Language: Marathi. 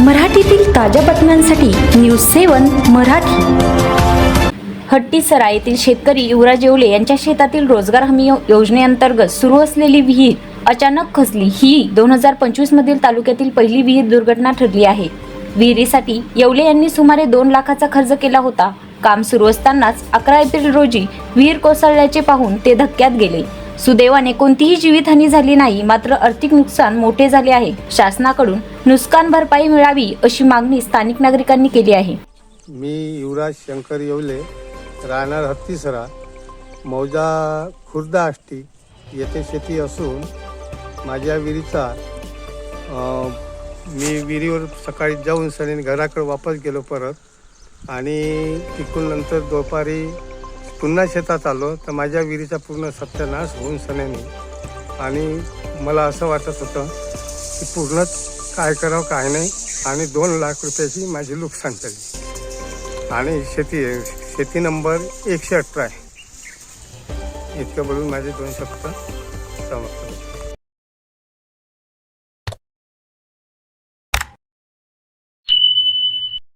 मराठीतील ताज्या बातम्यांसाठी न्यूज सेवन मराठी. हट्टीसरा येथील शेतकरी युवराज येवले यांच्या शेतातील रोजगार हमी योजनेअंतर्गत सुरू असलेली विहीर अचानक खचली. ही दोन हजार पंचवीस मधील तालुक्यातील पहिली विहीर दुर्घटना ठरली आहे. विहिरीसाठी येवले यांनी सुमारे दोन लाखाचा खर्च केला होता. काम सुरू असतानाच अकरा एप्रिल रोजी विहीर कोसळल्याचे पाहून ते धक्क्यात गेले. सुदैवाने कोणतीही जीवितहानी झाली नाही मात्र आर्थिक नुकसान मोठे झाले आहे. शासनाकडून नुकसान भरपाई मिळावी अशी मागणी स्थानिक नागरिकांनी केली आहे. मी युवराज शंकर येवले राहणार हत्तीसरा मौजा खुर्द आष्टी येथे शेती असून माझ्या विहिरीचा मी विहिरीवर सकाळी जाऊन सनी घराकडे वापस गेलो परत आणि तिकडून नंतर दुपारी पुन्हा शेतात आलो तर माझ्या विहिरीचा पूर्ण सत्यानाश होऊन सण्याने. आणि मला असं वाटत होतं की पूर्णच काय करावं काय नाही. आणि दोन लाख रुपयाची माझी नुकसान झाली. आणि शेती शेती नंबर एकशे अठरा आहे. इतकं बोलून माझे दोन शब्द समाप्त